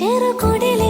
ചെറുകുടലേ